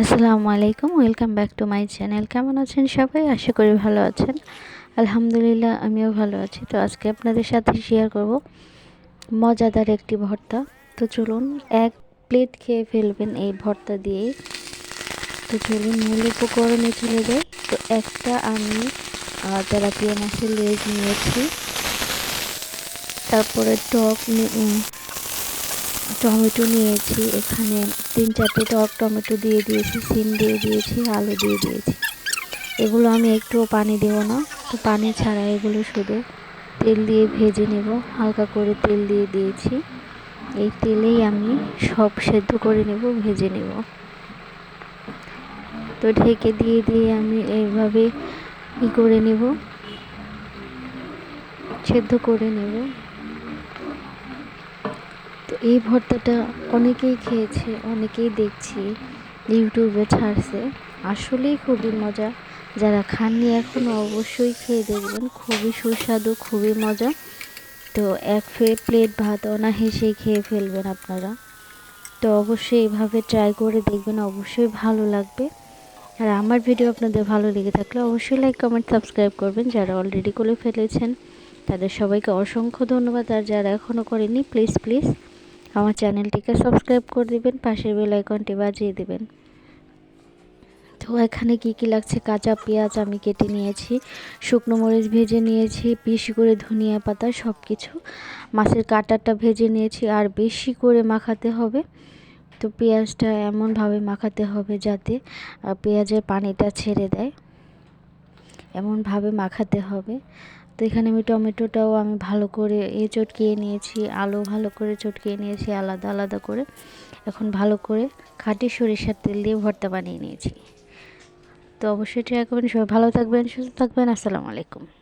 আসসালামু আলাইকুম, welcome back to my channel. কেমন আছেন সবাই? আশা করি ভালো আছেন। আলহামদুলিল্লাহ, আমিও ভালো আছি। তো আজকে আপনাদের সাথে শেয়ার করব মজাদার একটি ভর্তা। তো চলুন, এক প্লেট খেয়ে ফেলবেন এই ভর্তা দিয়ে তো চলুন, মূল উপকরণে চলে যাই। তো একটা আমি তেলাপিয়া মাছের লেজ নিয়েছি। তারপরে টক টমেটো নিয়েছি, এখানে তিন চারটে টক টমেটো দিয়ে দিয়েছি, সিম দিয়ে দিয়েছি, আলু দিয়ে দিয়েছি। এগুলো আমি একটুও পানি দেব না, তো পানি ছাড়া এগুলো শুধু তেল দিয়ে ভেজে নেব, হালকা করে তেল দিয়ে দিয়েছি। এই তেলেই আমি সব সেদ্ধ করে নেব, ভেজে নেব। তো ঢেকে দিয়ে দিয়ে আমি এইভাবে ই করে নেব, সেদ্ধ করে নেব। তো এই ভর্তাটা অনেকেই খেয়েছে, অনেকেই দেখছি, ইউটিউবে ছাড়ছে। আসলেই খুবই মজা। যারা খাননি এখনও অবশ্যই খেয়ে দেখবেন। খুবই সুস্বাদু, খুবই মজা। তো এক ফে, প্লেট ভাত অনাহেসেই খেয়ে ফেলবেন আপনারা। তো অবশ্যই এইভাবে ট্রাই করে দেখবেন, অবশ্যই ভালো লাগবে। আর আমার ভিডিও আপনাদের ভালো লেগে থাকলে অবশ্যই লাইক কমেন্ট সাবস্ক্রাইব করবেন। যারা অলরেডি করে ফেলেছেন, তাদের সবাইকে অসংখ্য ধন্যবাদ। আর যারা এখনও করেনি প্লিজ প্লিজ আমার চ্যানেলটিকে সাবস্ক্রাইব করে দিবেন, পাশের বেল আইকনটি বাজিয়ে দিবেন। তো এখানে কি কি লাগছে? কাঁচা পেঁয়াজ আমি কেটে নিয়েছি, শুকনো মরিচ ভেজে নিয়েছি, বেশি করে ধনিয়া পাতা সব কিছু মাছের কাটারটা ভেজে নিয়েছি, আর বেশি করে মাখাতে হবে। তো পেঁয়াজটা এমনভাবে মাখাতে হবে যাতে পেঁয়াজের পানিটা ছেড়ে দেয়। এমনভাবে মাখাতে হবে। তো এখানে আমি টমেটোটাও আমি ভালো করে এ চটকিয়ে নিয়েছি, আলু ভালো করে চটকিয়ে নিয়েছি, আলাদা আলাদা করে। এখন ভালো করে খাঁটি সরিষার তেল দিয়ে ভর্তা বানিয়ে নিয়েছি। তো অবশ্যই ট্রাই করবেন। সবাই ভালো থাকবেন, সুস্থ থাকবেন। আসসালামু আলাইকুম।